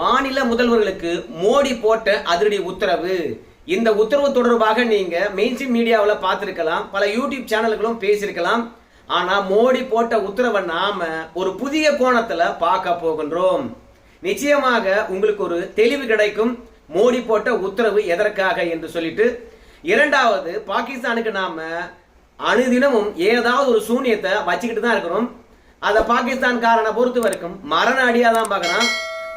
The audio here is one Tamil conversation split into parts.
மாநில முதல்வர்களுக்கு மோடி போட்ட அதிரடி உத்தரவு. இந்த உத்தரவு தொடர்பாக நீங்க மெயின்ஸ்ட்ரீம் மீடியாவில் பார்த்துருக்கலாம் பல யூடியூப் சேனல்களும் பேசியிருக்கலாம். ஆனா மோடி போட்ட உத்தரவை நாம ஒரு புதிய கோணத்துல பார்க்க போகின்றோம். நிச்சயமாக உங்களுக்கு ஒரு தெளிவு கிடைக்கும் மோடி போட்ட உத்தரவு எதற்காக என்று சொல்லிட்டு. இரண்டாவது பாகிஸ்தானுக்கு நாம அணுதினமும் ஏதாவது ஒரு சூனியத்தை வச்சுக்கிட்டு தான் இருக்கிறோம் அதை பாகிஸ்தான்காரனை பொறுத்த வரைக்கும் மரண அடியாக தான் பார்க்கறான்.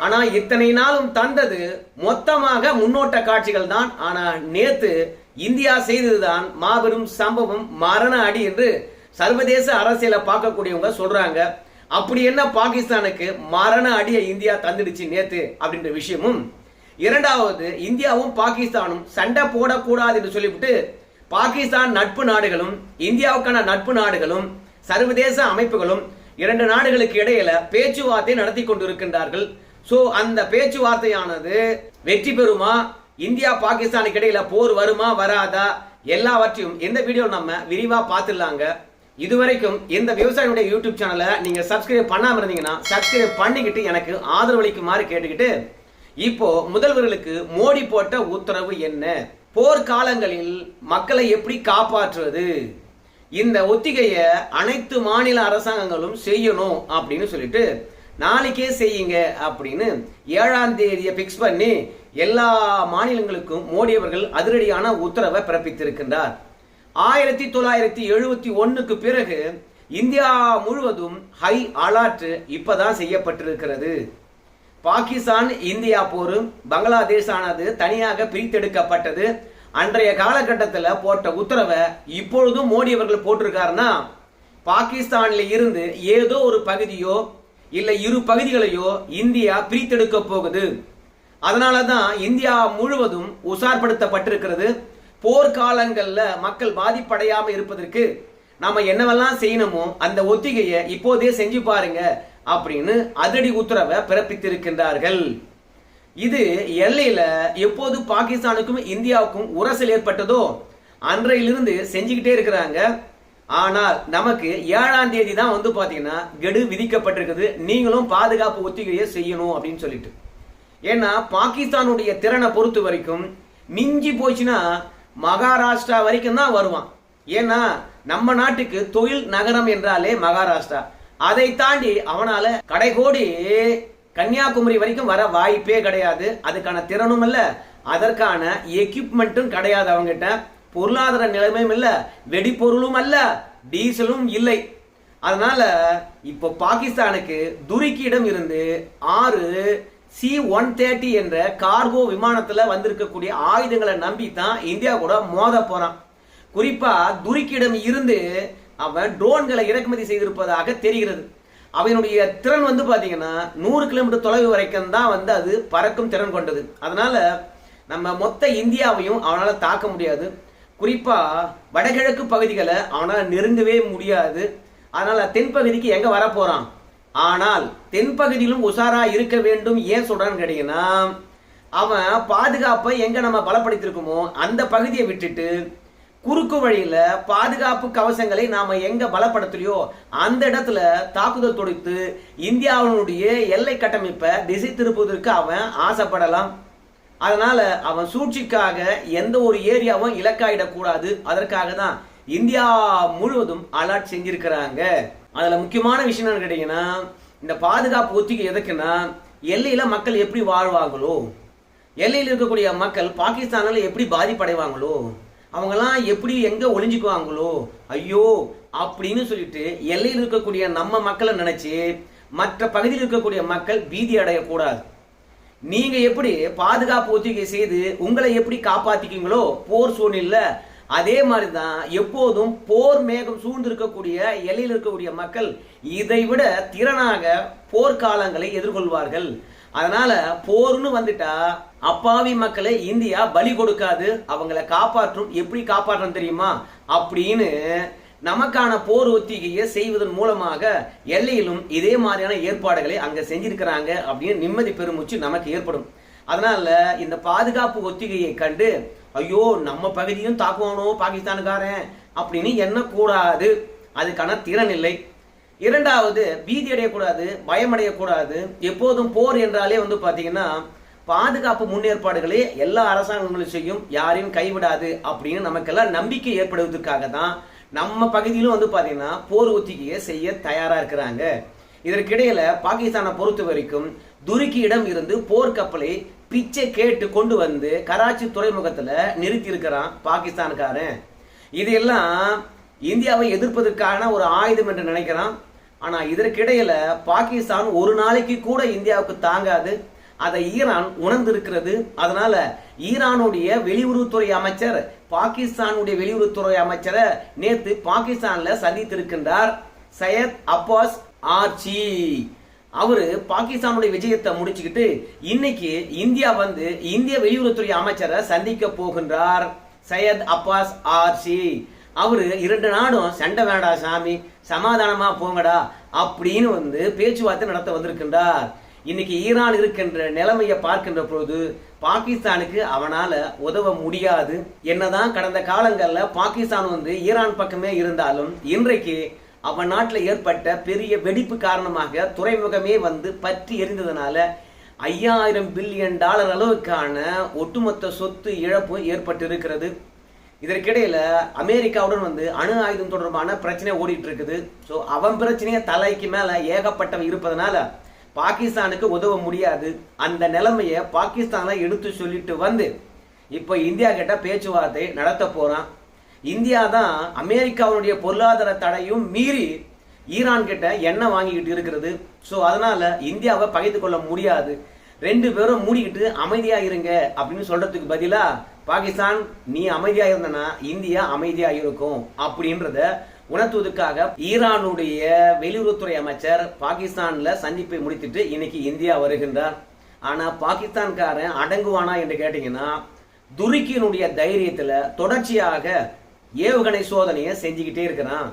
ஆனா இத்தனை நாளும் தந்தது மொத்தமாக முன்னோட்ட காட்சிகள் தான். ஆனா நேத்து இந்தியா செய்ததுதான் மாபெரும் சம்பவம் மரண அடி என்று சர்வதேச அரசியலை பார்க்கக்கூடியவங்க சொல்றாங்க. அப்படி என்ன பாகிஸ்தானுக்கு மரண அடியை இந்தியா தந்துடுச்சு நேத்து அப்படின்ற விஷயமும் இரண்டாவது இந்தியாவும் பாகிஸ்தானும் சண்டை போடக்கூடாது என்று சொல்லிவிட்டு பாகிஸ்தான் நட்பு நாடுகளும் இந்தியாவுக்கான நட்பு நாடுகளும் சர்வதேச அமைப்புகளும் இரண்டு நாடுகளுக்கு இடையில பேச்சுவார்த்தை நடத்தி கொண்டிருக்கின்றார்கள். ஸோ அந்த பேச்சுவார்த்தையானது வெற்றி பெறுமா? இந்தியா பாகிஸ்தானுக்கு இடையில போர் வருமா வராதா? எல்லாவற்றையும் இந்த வீடியோ நம்ம விரிவா பார்த்துடலாங்க. இதுவரைக்கும் இந்த விவசாயியுடைய யூடியூப் சேனலை நீங்க சப்ஸ்கிரைப் பண்ணாம இருந்தீங்கன்னா சப்ஸ்கிரைப் பண்ணிக்கிட்டு எனக்கு ஆதரவளிக்குமாறு கேட்டுக்கிட்டு இப்போ முதல்வர்களுக்கு மோடி போட்ட உத்தரவு என்ன? போர்க்காலங்களில் மக்களை எப்படி காப்பாற்றுவது? இந்த ஒத்திகையை அனைத்து மாநில அரசாங்கங்களும் செய்யணும் அப்படின்னு சொல்லிட்டு நாளைக்கே செய்யுங்க அப்படின்னு ஏழாம் தேதியை பிக்ஸ் பண்ணி எல்லா மாநிலங்களுக்கும் மோடி அவர்கள் அதிரடியான உத்தரவை பிறப்பித்திருக்கின்றார். ஆயிரத்தி தொள்ளாயிரத்தி எழுபத்தி ஒன்னுக்கு பிறகு இந்தியா முழுவதும் ஹை அலர்ட் இப்பதான் செய்யப்பட்டிருக்கிறது. பாகிஸ்தான் இந்தியா போரும் பங்களாதேஷ் ஆனது தனியாக பிரித்தெடுக்கப்பட்டது. அன்றைய காலகட்டத்தில் போட்ட உத்தரவை இப்பொழுதும் மோடி அவர்கள் போட்டிருக்காருன்னா பாகிஸ்தானில் இருந்து ஏதோ ஒரு பகுதியோ இல்ல இரு பகுதிகளையோ இந்தியா பிரித்தெடுக்க போகுது. அதனால தான் இந்தியா முழுவதும் உசார்படுத்தப்பட்டிருக்கிறது போர்க்காலங்கள்ல மக்கள் பாதிப்படையாம இருப்பதற்கு நாம என்னவெல்லாம் செய்யணுமோ அந்த ஒத்திகையை இப்போதே செஞ்சு பாருங்க அப்படின்னு அதிரடி உத்தரவை பிறப்பித்திருக்கின்றார்கள். இது எல்லையில எப்போது பாகிஸ்தானுக்கும் இந்தியாவுக்கும் உரசல் ஏற்பட்டதோ அன்றையிலிருந்து செஞ்சுக்கிட்டே இருக்கிறாங்க. ஆனால் நமக்கு ஏழாம் தேதி தான் வந்து பார்த்தீங்கன்னா கெடு விதிக்கப்பட்டிருக்குது. நீங்களும் பாதுகாப்பு ஒத்திகையை செய்யணும் அப்படின்னு சொல்லிட்டு. ஏன்னா பாகிஸ்தானுடைய திறனை பொறுத்த வரைக்கும் மிஞ்சி போச்சுன்னா மகாராஷ்டிரா வரைக்கும் தான் வருவான். ஏன்னா நம்ம நாட்டுக்கு தொழில் நகரம் என்றாலே மகாராஷ்டிரா. அதை தாண்டி அவனால கடைகோடி கன்னியாகுமரி வரைக்கும் வர வாய்ப்பே கிடையாது. அதுக்கான திறனும் இல்லை. அதற்கான எக்யூப்மெண்ட்டும் கிடையாது அவங்ககிட்ட பொருளாதார நிலைமையும் இல்லை வெடிப்பொருளும் அல்ல டீசலும் இல்லை. அதனால இப்போ பாகிஸ்தானுக்கு துருக்கியிடம் இருந்து ஆறு சி ஒன் தேர்ட்டி என்ற கார்கோ விமானத்தில் வந்திருக்கக்கூடிய ஆயுதங்களை நம்பி தான் இந்தியா கூட மோத போறான். குறிப்பா துருக்கியிடம் இருந்து அவன் ட்ரோன்களை இறக்குமதி செய்திருப்பதாக தெரிகிறது. அவனுடைய திறன் வந்து பார்த்தீங்கன்னா நூறு கிலோமீட்டர் தொலைவு வரைக்கும் தான் வந்து அது பறக்கும் திறன் கொண்டது. அதனால நம்ம மொத்த இந்தியாவையும் அவனால் தாக்க முடியாது. குறிப்பாக வடகிழக்கு பகுதிகளை அவனால் நெருங்கவே முடியாது. அதனால் தென்பகுதிக்கு எங்கே வரப்போகிறான் ஆனால் தென்பகுதியிலும் உஷாராக இருக்க வேண்டும். ஏன் சொல்கிறான்னு கேட்டீங்கன்னா அவன் பாதுகாப்பை எங்கே நம்ம பலப்படுத்தியிருக்கோமோ அந்த பகுதியை விட்டுட்டு குறுக்கு வழியில் பாதுகாப்பு கவசங்களை நாம் எங்கே பலப்படுத்துலையோ அந்த இடத்துல தாக்குதல் தொடுத்து இந்தியாவினுடைய எல்லை கட்டமைப்பை திசை திருப்புவதற்கு அவன் ஆசைப்படலாம். அதனால அவன் சூழ்ச்சிக்காக எந்த ஒரு ஏரியாவும் இலக்காயிடக்கூடாது. அதற்காக தான் இந்தியா முழுவதும் அலர்ட் செஞ்சிருக்கிறாங்க. அதுல முக்கியமான விஷயம் என்னன்னு கேட்டீங்கன்னா இந்த பாதுகாப்பு ஒத்திகை எதுக்குன்னா எல்லையில மக்கள் எப்படி வாழ்வாங்களோ எல்லையில் இருக்கக்கூடிய மக்கள் பாகிஸ்தானில் எப்படி பாதிப்படைவாங்களோ அவங்கெல்லாம் எப்படி எங்கே ஒளிஞ்சுக்குவாங்களோ ஐயோ அப்படின்னு சொல்லிட்டு எல்லையில் இருக்கக்கூடிய நம்ம மக்களை நினச்சி மற்ற பகுதியில் இருக்கக்கூடிய மக்கள் பீதி அடையக்கூடாது. நீங்க எப்படி பாதுகாப்பு ஒத்திகை செய்து உங்களை எப்படி காப்பாத்திக்கீங்களோ போர் சூழ்நிலை அதே மாதிரி தான் எப்போதும் போர் மேகம் சூழ்ந்து இருக்கக்கூடிய எல்லையில் இருக்கக்கூடிய மக்கள் இதை விட திறனாக போர்க்காலங்களை எதிர்கொள்வார்கள். அதனால போர்னு வந்துட்டா அப்பாவி மக்களை இந்தியா பலி கொடுக்காது அவங்கள காப்பாற்றும் எப்படி காப்பாற்றும் தெரியுமா? அப்படின்னு நமக்கான போர் ஒத்திகையை செய்வதன் மூலமாக எல்லையிலும் இதே மாதிரியான ஏற்பாடுகளை அங்க செஞ்சிருக்கிறாங்க அப்படின்னு நிம்மதி பெருமூச்சு நமக்கு ஏற்படும். அதனால இந்த பாதுகாப்பு ஒத்திகையை கண்டு ஐயோ நம்ம பகுதியும் தாக்குவானோ பாகிஸ்தானுக்காரன் அப்படின்னு எண்ணக்கூடாது. அதுக்கான திறன் இல்லை. இரண்டாவது பீதி அடையக்கூடாது பயமடையக்கூடாது. எப்போதும் போர் என்றாலே வந்து பாத்தீங்கன்னா பாதுகாப்பு முன்னேற்பாடுகளே எல்லா அரசாங்கங்களும் செய்யும் யாரையும் கைவிடாது அப்படின்னு நமக்கெல்லாம் நம்பிக்கை ஏற்படுவதற்காக தான் நம்ம பகுதியிலும் வந்து பார்த்தீங்கன்னா போர் ஒத்திகையை செய்ய தயாராக இருக்கிறாங்க. இதற்கிடையில பாகிஸ்தானை பொறுத்த வரைக்கும் துருக்கியிடம் இருந்து போர்க்கப்பலை பிச்சை கேட்டு கொண்டு வந்து கராச்சி துறைமுகத்தில் நிறுத்தி இருக்கிறான் பாகிஸ்தானுக்காரன் இதெல்லாம் இந்தியாவை எதிர்ப்பதற்கான ஒரு ஆயுதம் என்று நினைக்கிறான். ஆனால் இதற்கிடையில் பாகிஸ்தான் ஒரு நாளைக்கு கூட இந்தியாவுக்கு தாங்காது. அதை ஈரான் உணர்ந்திருக்கிறது. அதனால ஈரானுடைய வெளியுறவுத்துறை அமைச்சர் பாகிஸ்தானுடைய வெளியுறவுத்துறை அமைச்சரை நேற்று பாகிஸ்தான்ல சந்தித்திருக்கின்றார் சையத் அப்பாஸ் ஆர்ச்சி. அவரு பாகிஸ்தானுடைய விஜயத்தை முடிச்சுக்கிட்டு இன்னைக்கு இந்தியா வந்து இந்திய வெளியுறவுத்துறை அமைச்சரை சந்திக்க போகின்றார் சையத் அப்பாஸ் ஆர்சி அவர் இரண்டு நாடும் சண்டை வேண்டா சாமி சமாதானமா போங்கடா அப்படின்னு வந்து பேச்சுவார்த்தை நடத்த வந்திருக்கின்றார். இன்னைக்கு ஈரான் இருக்கின்ற நிலைமையை பார்க்கின்ற பொழுது பாகிஸ்தானுக்கு அவனால உதவ முடியாது. என்னதான் கடந்த காலங்கள்ல பாகிஸ்தான் வந்து ஈரான் பக்கமே இருந்தாலும் இன்றைக்கு அவன் நாட்டில் ஏற்பட்ட பெரிய வெடிப்பு காரணமாக துறைமுகமே வந்து பற்றி எரிந்ததுனால ஐயாயிரம் பில்லியன் டாலர் அளவுக்கான ஒட்டுமொத்த சொத்து இழப்பு ஏற்பட்டு இருக்கிறது இதற்கிடையில அமெரிக்காவுடன் வந்து அணு ஆயுதம் தொடர்பான பிரச்சனை ஓடிட்டு இருக்குது. ஸோ அவன் பிரச்சனையை தலைக்கு மேல ஏகப்பட்டவன் இருப்பதனால பாகிஸ்தானுக்கு உதவ முடியாது. அந்த நிலைமையை பாகிஸ்தானை எடுத்து சொல்லிட்டு வந்து இப்போ இந்தியா கிட்ட பேச்சுவார்த்தை நடத்த போகிறான் இந்தியா தான் அமெரிக்காவுடைய பொருளாதார தடையும் மீறி ஈரான் கிட்ட எண்ணெய் வாங்கிக்கிட்டு இருக்கிறது. ஸோ அதனால இந்தியாவை பகைத்து கொள்ள முடியாது. ரெண்டு பேரும் மூடிக்கிட்டு அமைதியா இருங்க அப்படின்னு சொல்றதுக்கு பதிலாக பாகிஸ்தான் நீ அமைதியா இருந்தனா இந்தியா அமைதியா இருக்கும் அப்படின்றத உணர்த்துவதற்காக ஈரானுடைய வெளியுறவுத்துறை அமைச்சர் பாகிஸ்தான்ல சந்திப்பை முடித்துட்டு இன்னைக்கு இந்தியா வருகின்றார். ஆனா பாகிஸ்தான்காரன் அடங்குவானா என்று கேட்டீங்கன்னா துருக்கியினுடைய தைரியத்துல தொடர்ச்சியாக ஏவுகணை சோதனையை செஞ்சுக்கிட்டே இருக்கிறான்.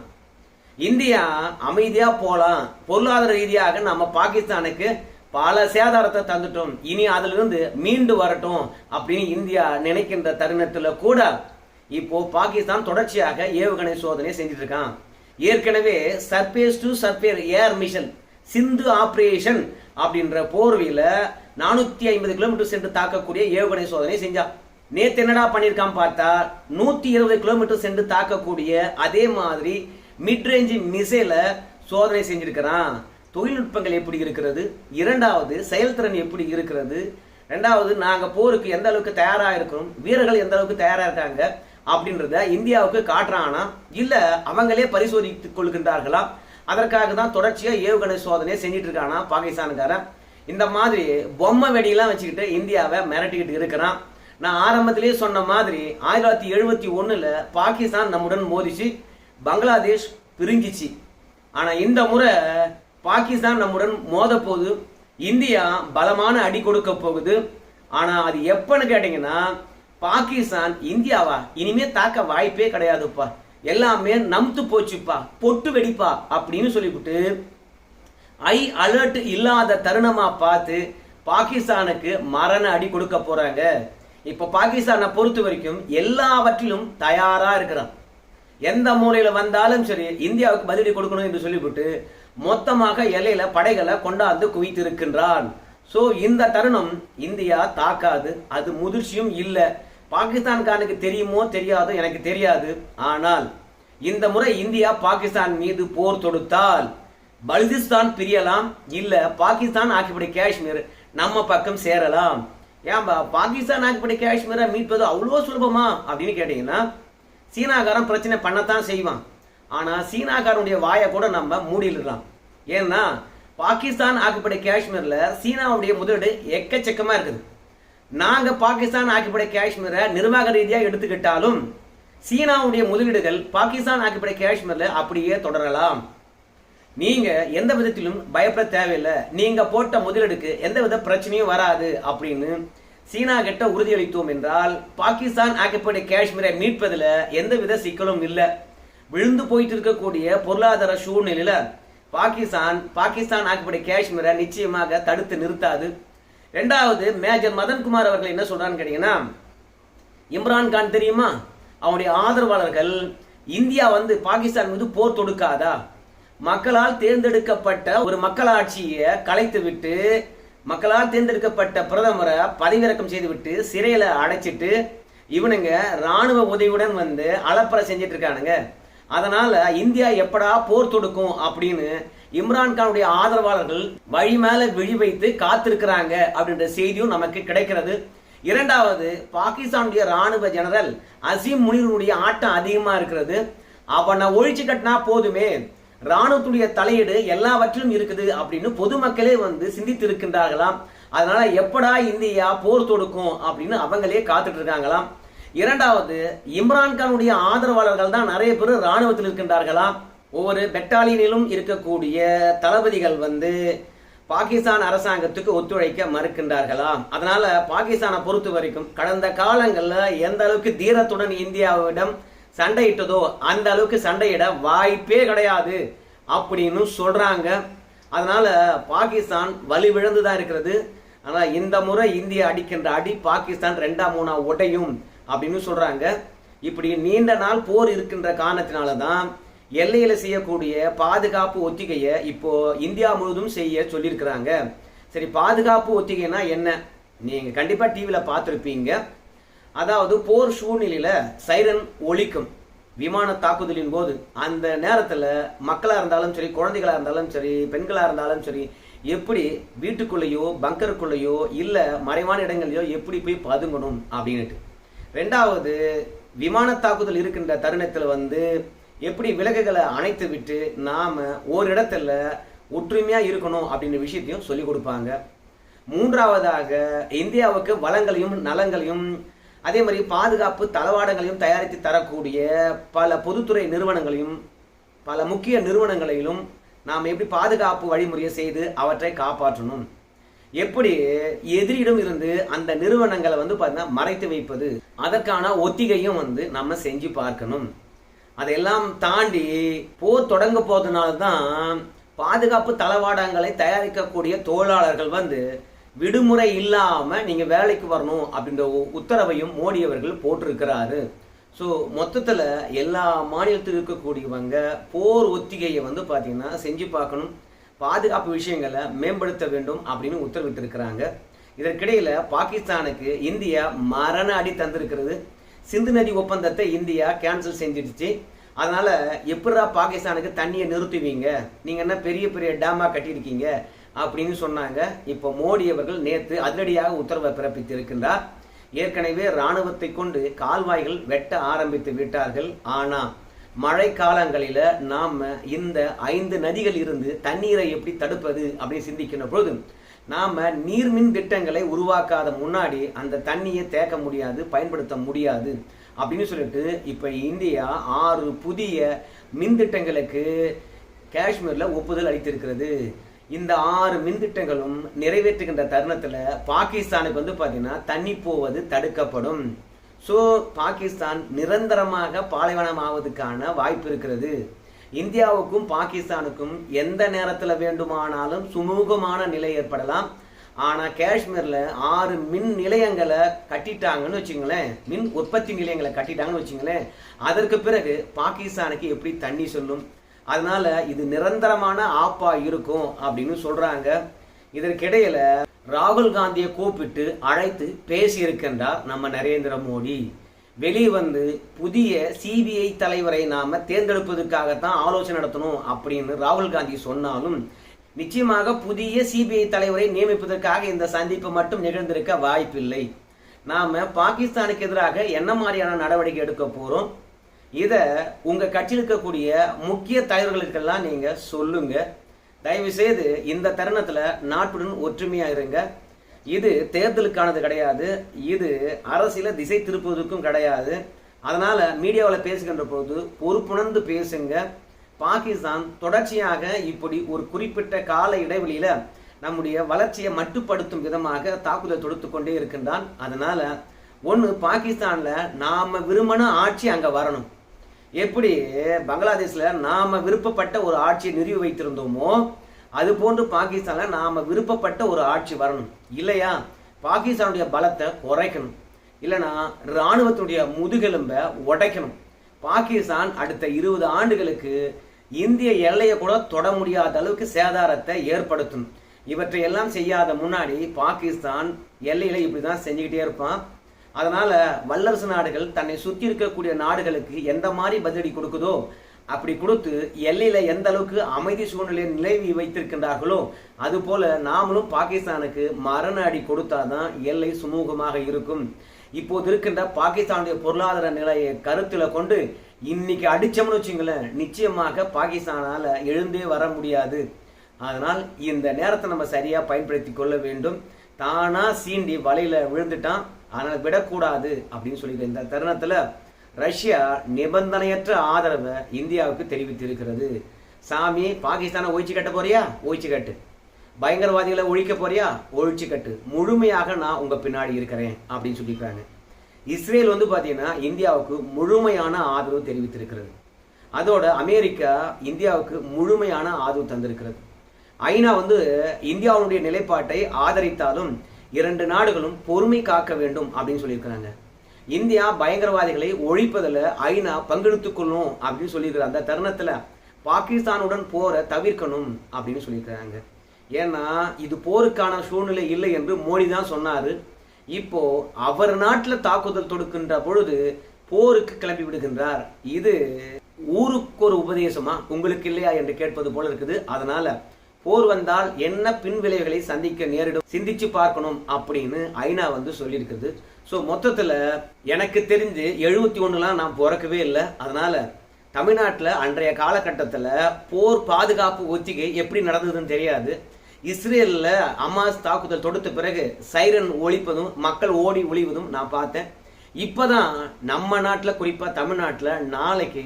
இந்தியா அமைதியா போலாம். பொருளாதார ரீதியாக நம்ம பாகிஸ்தானுக்கு பல சேதாரத்தை தந்துட்டோம். இனி அதுல இருந்து மீண்டு வரட்டும் அப்படின்னு இந்தியா நினைக்கின்ற தருணத்துல கூட இப்போ பாகிஸ்தான் தொடர்ச்சியாக ஏவுகணை சோதனை செஞ்சுட்டு இருக்கான். ஏற்கனவே surface to surface air mission Sindhu operation அப்படின்ற போர்வையில நானூத்தி ஐம்பது கிலோமீட்டர் சென்று தாக்கக்கூடிய ஏவுகணை சோதனை செஞ்சான். நேத்து என்னடா பண்ணிருக்கான் பார்த்தா நூத்தி இருபது கிலோமீட்டர் சென்று தாக்கக்கூடிய அதே மாதிரி மிட்ரேஞ்சி மிசைல சோதனை செஞ்சிருக்கிறான். தொழில்நுட்பங்கள் எப்படி இருக்கிறது? இரண்டாவது செயல்திறன் எப்படி இருக்கிறது? ரெண்டாவது நாங்க போருக்கு எந்த அளவுக்கு தயாரா இருக்கிறோம் வீரர்கள் எந்த அளவுக்கு தயாரா இருக்காங்க? அப்படின்றத இந்தியாவுக்கு காட்டுறானா? இல்ல அவங்களே பரிசோதித்துக் கொள்கின்றார்களா? அதற்காக தான் தொடர்ச்சியா ஏவுகணை சோதனையை செஞ்சிட்டு இருக்கானா பாகிஸ்தானுக்காரன் இந்த மாதிரி பொம்மை வெடியெல்லாம் வச்சுக்கிட்டு இந்தியாவை மிரட்டிக்கிட்டு இருக்கிறான். நான் ஆரம்பத்திலேயே சொன்ன மாதிரி ஆயிரத்தி தொள்ளாயிரத்தி எழுபத்தி ஒண்ணுல பாகிஸ்தான் நம்முடன் மோதிச்சு பங்களாதேஷ் பிரிஞ்சிச்சு. ஆனா இந்த முறை பாகிஸ்தான் நம்முடன் மோத போகுது இந்தியா பலமான அடி கொடுக்க போகுது. ஆனா அது எப்பன்னு கேட்டீங்கன்னா பாகிஸ்தான் இந்தியாவா? இனிமே தாக்க வாய்ப்பே கிடையாதுப்பா. எல்லாமே நம்த்து போச்சுப்பா. பொட்டு வெடிப்பா அப்படின்னு சொல்லிவிட்டு ஐ அலர்ட் இல்லாத தருணமா பார்த்து பாகிஸ்தானுக்கு மரண அடி கொடுக்க போறாங்க. இப்ப பாகிஸ்தானை பொறுத்த வரைக்கும் எல்லாவற்றிலும் தயாரா இருக்கிறான். எந்த மூலையில வந்தாலும் சரி இந்தியாவுக்கு பதிலடி கொடுக்கணும் என்று சொல்லிவிட்டு மொத்தமாக எல்லையில படைகளை கொண்டாந்து குவித்திருக்கின்றான். ஸோ இந்த தருணம் இந்தியா தாக்காது. அது முதிர்ச்சியும் இல்லை. பாகிஸ்தான்கானுக்கு தெரியுமோ தெரியாதோ எனக்கு தெரியாது. ஆனால் இந்த முறை இந்தியா பாகிஸ்தான் மீது போர் தொடுத்தால் பலுதிஸ்தான் பிரியலாம் இல்ல பாகிஸ்தான் ஆக்கிப்படி காஷ்மீர் நம்ம பக்கம் சேரலாம். ஏன்பா பாகிஸ்தான் ஆக்கிப்படி காஷ்மீரை மீட்பது அவ்வளோ சுலபமா? அப்படின்னு கேட்டீங்கன்னா சீனாக்காரன் பிரச்சனை பண்ணத்தான் செய்வான். ஆனால் சீனாக்காரனுடைய வாயை கூட நம்ம மூடிடலாம். ஏன்னா பாகிஸ்தான் ஆக்கப்பட்ட காஷ்மீரில் சீனாவுடைய முதலீடு எக்கச்சக்கமாக இருக்குது. நாங்கள் பாகிஸ்தான் ஆக்கிப்படை காஷ்மீரை நிர்வாக ரீதியாக எடுத்துக்கிட்டாலும் சீனாவுடைய முதலீடுகள் பாகிஸ்தான் ஆக்கிப்படை காஷ்மீரில் அப்படியே தொடரலாம். நீங்கள் எந்த விதத்திலும் பயப்பட தேவையில்லை. நீங்கள் போட்ட முதலீடுக்கு எந்த வித பிரச்சனையும் வராது அப்படின்னு சீனா கிட்ட உறுதியளித்தோம் என்றால் பாகிஸ்தான் ஆக்கப்பட்ட காஷ்மீரை மீட்பதில் எந்த வித சிக்கலும் இல்லை. விழுந்து போயிட்டு இருக்கக்கூடிய பொருளாதார சூழ்நிலையில் பாகிஸ்தான் பாகிஸ்தான் ஆக்கப்பட்ட காஷ்மீரை நிச்சயமாக தடுத்து நிறுத்தாது. ரெண்டாவது மேஜர் மதன்குமார் அவர்கள் என்ன சொல்றான்னு கேட்டீங்கன்னா இம்ரான் கான் தெரியுமா? அவனுடைய ஆதரவாளர்கள் இந்தியா வந்து பாகிஸ்தான் மீது போர் தொடுக்காதா? மக்களால் தேர்ந்தெடுக்கப்பட்ட ஒரு மக்களாட்சியை கலைத்து விட்டு மக்களால் தேர்ந்தெடுக்கப்பட்ட பிரதமரை பதவிறக்கம் செய்துவிட்டு சிறையில் அடைச்சிட்டு இவனுங்க ராணுவ உதவியுடன் வந்து அலப்பறை செஞ்சிட்டு இருக்கானுங்க. அதனால இந்தியா எப்படா போர் தொடுக்கும் அப்படின்னு இம்ரான்கானுடைய ஆதரவாளர்கள் வழி மேல விழி வைத்து காத்திருக்கிறாங்க அப்படின்ற செய்தியும் நமக்கு கிடைக்கிறது. இரண்டாவது பாகிஸ்தானுடைய ராணுவ ஜெனரல் அசீம் முனிருடைய ஆட்டம் அதிகமா இருக்கிறது. அவனை ஒழிச்சு கட்டினா போதுமே. ராணுவத்துடைய தலையீடு எல்லாவற்றிலும் இருக்குது அப்படின்னு பொதுமக்களே வந்து சிந்தித்து இருக்கின்றார்களாம் அதனால எப்படா இந்தியா போர் தொடுக்கும் அப்படின்னு அவங்களே காத்துட்டு இருக்காங்களாம் இரண்டாவது இம்ரான்கானுடைய ஆதரவாளர்கள் தான் நிறைய பேர் ராணுவத்தில் இருக்கின்றார்களாம். ஒவ்வொரு பெட்டாலியனிலும் இருக்கக்கூடிய தளபதிகள் வந்து பாகிஸ்தான் அரசாங்கத்துக்கு ஒத்துழைக்க மறுக்கின்றார்களாம் அதனால பாகிஸ்தானை பொறுத்த வரைக்கும் கடந்த காலங்களில் எந்த அளவுக்கு தீரத்துடன் இந்தியாவிடம் சண்டையிட்டதோ அந்த அளவுக்கு சண்டையிட வாய்ப்பே கிடையாது அப்படின்னு சொல்றாங்க. அதனால பாகிஸ்தான் வலுவிழந்து தான் இருக்கிறது. ஆனால் இந்த முறை இந்தியா அடிக்கின்ற அடி பாகிஸ்தான் ரெண்டாம் மூணா உடையும் அப்படின்னு சொல்றாங்க. இப்படி நீண்ட நாள் போர் இருக்கின்ற காரணத்தினால தான் எல்லையில் செய்யக்கூடிய பாதுகாப்பு ஒத்திகையை இப்போ இந்தியா முழுவதும் செய்ய சொல்லியிருக்கிறாங்க. சரி பாதுகாப்பு ஒத்திகைனா என்ன? நீங்கள் கண்டிப்பாக டிவியில் பார்த்துருப்பீங்க. அதாவது போர் சூழ்நிலையில் சைரன் ஒழிக்கும் விமான தாக்குதலின் போது. அந்த நேரத்தில் மக்களாக இருந்தாலும் சரி குழந்தைகளாக இருந்தாலும் சரி பெண்களாக இருந்தாலும் சரி எப்படி வீட்டுக்குள்ளேயோ பங்கருக்குள்ளேயோ இல்லை மறைவான இடங்களையோ எப்படி போய் பதுங்கணும்? அப்படின்ட்டு ரெண்டாவது விமான தாக்குதல் இருக்கின்ற தருணத்தில் வந்து எப்படி விலங்குகளை அணைத்து விட்டு நாம் ஓரிடத்துல ஒற்றுமையாக இருக்கணும் அப்படின்ற விஷயத்தையும் சொல்லிக் கொடுப்பாங்க. மூன்றாவதாக இந்தியாவுக்கு வளங்களையும் நலங்களையும் அதே மாதிரி பாதுகாப்பு தளவாடங்களையும் தயாரித்து தரக்கூடிய பல பொதுத்துறை நிறுவனங்களையும் பல முக்கிய நிறுவனங்களிலும் நாம் எப்படி பாதுகாப்பு வழிமுறையை செய்து அவற்றை காப்பாற்றணும். எப்படி எதிரிடம் இருந்து அந்த நிறுவனங்களை வந்து பார்த்தீங்கன்னா மறைத்து வைப்பது அதற்கான ஒத்திகையும் வந்து நம்ம செஞ்சு பார்க்கணும். அதையெல்லாம் தாண்டி போர் தொடங்க போறதுனால தான் பாதுகாப்பு தளவாடங்களை தயாரிக்கக்கூடிய தொழிலாளர்கள் வந்து விடுமுறை இல்லாமல் நீங்கள் வேலைக்கு வரணும் அப்படின்ற உத்தரவையும் மோடி அவர்கள் போட்டிருக்கிறாரு. ஸோ மொத்தத்தில் எல்லா மாநிலத்தில் இருக்கக்கூடியவங்க போர் ஒத்திகையை வந்து பார்த்திங்கன்னா செஞ்சு பார்க்கணும். பாதுகாப்பு விஷயங்களை மேம்படுத்த வேண்டும் அப்படின்னு உத்தரவிட்டிருக்கிறாங்க. இதற்கிடையில் பாகிஸ்தானுக்கு இந்தியா மரண அடி தந்திருக்கிறது. சிந்து நதி ஒப்பந்தத்தை இந்தியா கேன்சல் செஞ்சிடுச்சு. அதனால் எப்படா பாகிஸ்தானுக்கு தண்ணியை நிறுத்துவீங்க? நீங்கள் என்ன பெரிய பெரிய டேமா கட்டியிருக்கீங்க? அப்படின்னு சொன்னாங்க. இப்போ மோடி அவர்கள் நேற்று அதிரடியாக உத்தரவை பிறப்பித்திருக்கின்றார். ஏற்கனவே ராணுவத்தை கொண்டு கால்வாய்கள் வெட்ட ஆரம்பித்து விட்டார்கள். ஆனால் மழை நாம் இந்த ஐந்து நதிகள் இருந்து தண்ணீரை எப்படி தடுப்பது அப்படின்னு சிந்திக்கின்ற பொழுது நாம் நீர்மின் திட்டங்களை உருவாக்காத முன்னாடி அந்த தண்ணியை தேக்க முடியாது பயன்படுத்த முடியாது. அப்படின்னு சொல்லிட்டு இப்போ இந்தியா ஆறு புதிய மின்திட்டங்களுக்கு காஷ்மீரில் ஒப்புதல் அளித்திருக்கிறது. இந்த ஆறு மின்திட்டங்களும் நிறைவேற்றுகின்ற தருணத்தில் பாகிஸ்தானுக்கு வந்து பார்த்தீங்கன்னா தண்ணி போவது தடுக்கப்படும். ஸோ பாகிஸ்தான் நிரந்தரமாக பாலைவனமாவதுக்கான வாய்ப்பு இருக்கிறது. இந்தியாவுக்கும் பாகிஸ்தானுக்கும் எந்த நேரத்தில் வேண்டுமானாலும் சுமூகமான நிலை ஏற்படலாம். ஆனால் காஷ்மீரில் ஆறு மின் நிலையங்களை கட்டிட்டாங்கன்னு வச்சுங்களேன். மின் உற்பத்தி நிலையங்களை கட்டிட்டாங்கன்னு வச்சுங்களேன். அதற்கு பிறகு பாகிஸ்தானுக்கு எப்படி தண்ணி சொல்லும்? அதனால இது நிரந்தரமான ஆப்பா இருக்கும் அப்படின்னு சொல்றாங்க. இதற்கிடையில ராகுல் காந்தியை கூப்பிட்டு அழைத்து பேசியிருக்கின்றார் நம்ம நரேந்திர மோடி. வெளியே வந்து புதிய சிபிஐ தலைவரை நாம தேர்ந்தெடுப்பதற்காகத்தான் ஆலோசனை நடத்தணும் அப்படின்னு ராகுல் காந்தி சொன்னாலும் நிச்சயமாக புதிய சிபிஐ தலைவரை நியமிப்பதற்காக இந்த சந்திப்பு மட்டும் நிகழ்ந்திருக்க வாய்ப்பில்லை. நாம பாகிஸ்தானுக்கு எதிராக என்ன மாதிரியான நடவடிக்கை எடுக்க போறோம்? இத உங்க கட்சியில் இருக்கக்கூடிய முக்கிய தலைவர்களுக்கெல்லாம் நீங்க சொல்லுங்க. தயவு செய்து இந்த தருணத்துல நாட்டுடன் ஒற்றுமையா இருங்க. இது தேர்தலுக்கானது கிடையாது. இது அரசியல திசை திருப்புவதற்கும் கிடையாது. அதனால மீடியாவில் பேசுகின்ற போது பொறுப்புணர்ந்து பேசுங்க. பாகிஸ்தான் தொடர்ச்சியாக இப்படி ஒரு குறிப்பிட்ட கால இடைவெளியில நம்முடைய வளர்ச்சியை மட்டுப்படுத்தும் விதமாக தாக்குதல் தொடுத்து கொண்டே இருக்கின்றான். அதனால ஒன்று பாகிஸ்தான்ல நாம விரும்பின ஆட்சி அங்க வரணும். எப்படி? பங்களாதேஷில் நாம விருப்பப்பட்ட ஒரு ஆட்சியை நிறுவி வைத்திருந்தோமோ அது போன்று பாகிஸ்தான்ல நாம விருப்பப்பட்ட ஒரு ஆட்சி வரணும். இல்லையா? பாகிஸ்தானுடைய பலத்தை குறைக்கணும். இல்லைன்னா இராணுவத்தினுடைய முதுகெலும்பை உடைக்கணும். பாகிஸ்தான் அடுத்த இருபது ஆண்டுகளுக்கு இந்திய எல்லையை கூட தொட முடியாத அளவுக்கு சேதாரத்தை ஏற்படுத்தும். இவற்றை எல்லாம் செய்யாத முன்னாடி பாகிஸ்தான் எல்லையில இப்படிதான் செஞ்சுக்கிட்டே இருப்பான். அதனால வல்லரசு நாடுகள் தன்னை சுற்றி இருக்கக்கூடிய நாடுகளுக்கு எந்த மாதிரி பதிலடி கொடுக்குதோ அப்படி கொடுத்து எல்லையில எந்த அளவுக்கு அமைதி சூழ்நிலையை நிலவி வைத்திருக்கின்றார்களோ அது போல நாமளும் பாகிஸ்தானுக்கு மரண அடி கொடுத்தாதான் எல்லை சுமூகமாக இருக்கும். இப்போது இருக்கின்ற பாகிஸ்தானுடைய பொருளாதார நிலையை கருத்தில் கொண்டு இன்னைக்கு அடிச்சோம்னு வச்சுங்களேன் நிச்சயமாக பாகிஸ்தானால எழுந்தே வர முடியாது. அதனால் இந்த நேரத்தை நம்ம சரியாக பயன்படுத்தி கொள்ள வேண்டும். தானாக சீண்டி வலையில் விழுந்துட்டான் அதனால் விடக்கூடாது அப்படின்னு சொல்லி இந்த தருணத்தில் ரஷ்யா நிபந்தனையற்ற ஆதரவை இந்தியாவுக்கு தெரிவித்திருக்கிறது. சாமி பாகிஸ்தானை ஒழிச்சு கட்ட போறியா? ஒழிச்சு கட்டு. பயங்கரவாதிகளை ஒழிக்க போறியா? ஒழிச்சு கட்டு. முழுமையாக நான் உங்கள் பின்னாடி இருக்கிறேன் அப்படின்னு சொல்லியிருக்கிறாங்க இஸ்ரேல் வந்து பார்த்தீங்கன்னா இந்தியாவுக்கு முழுமையான ஆதரவு தெரிவித்திருக்கிறது. அதோட அமெரிக்கா இந்தியாவுக்கு முழுமையான ஆதரவு தந்திருக்கிறது. ஐநா வந்து இந்தியாவுடைய நிலைப்பாட்டை ஆதரித்தாலும் இரண்டு நாடுகளும் பொறுமை காக்க வேண்டும் அப்படின்னு சொல்லியிருக்கிறாங்க. இந்தியா பயங்கரவாதிகளை ஒழிப்பதில் ஐநா பங்கெடுத்து கொள்ளும் அப்படின்னு சொல்லியிருக்கிற அந்த தருணத்தில் பாகிஸ்தானுடன் போரை தவிர்க்கணும் அப்படின்னு சொல்லியிருக்கிறாங்க. ஏன்னா இது போருக்கான சூழ்நிலை இல்லை என்று மோடி தான் சொன்னார். இப்போ அவர் நாட்டில் தாக்குதல் தொடுக்கின்ற பொழுது போருக்கு கிளம்பி விடுகின்றார். இது ஊருக்கு ஒரு உபதேசமா? உங்களுக்கு இல்லையா என்று கேட்பது போல இருக்குது. அதனால போர் வந்தால் என்ன பின்விளைவுகளை சந்திக்க நேரிடும்? சிந்திச்சு பார்க்கணும் அப்படின்னு ஐநா வந்து சொல்லியிருக்குது. ஸோ மொத்தத்தில் எனக்கு தெரிஞ்சு எழுபத்தி ஒன்றுலாம் நான் பிறக்கவே இல்லை. அதனால தமிழ்நாட்டில் அன்றைய காலகட்டத்தில் போர் பாதுகாப்பு ஒத்திகை எப்படி நடந்ததுன்னு தெரியாது. இஸ்ரேலில் அமாஸ் தாக்குதல் தொடுத்த பிறகு சைரன் ஒழிப்பதும் மக்கள் ஓடி ஒழிவதும் நான் பார்த்தேன். இப்போதான் நம்ம நாட்டில் குறிப்பாக தமிழ்நாட்டில் நாளைக்கு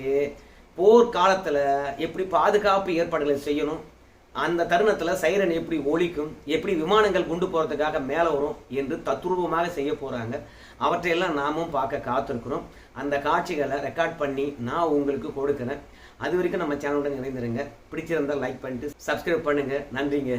போர் காலத்தில் எப்படி பாதுகாப்பு ஏற்பாடுகளை செய்யணும் அந்த தருணத்தில் சைரன் எப்படி ஒழிக்கும் எப்படி விமானங்கள் குண்டு போகிறதுக்காக மேலே வரும் என்று தத்ரூபமாக செய்ய போகிறாங்க அவற்றையெல்லாம் நாமும் பார்க்க காத்திருக்கிறோம். அந்த காட்சிகளை ரெக்கார்ட் பண்ணி நான் உங்களுக்கு கொடுக்குறேன். அது வரைக்கும் நம்ம சேனலுடன் இணைந்துருங்க. பிடிச்சிருந்தால் லைக் பண்ணிட்டு சப்ஸ்கிரைப் பண்ணுங்கள் நன்றிங்க.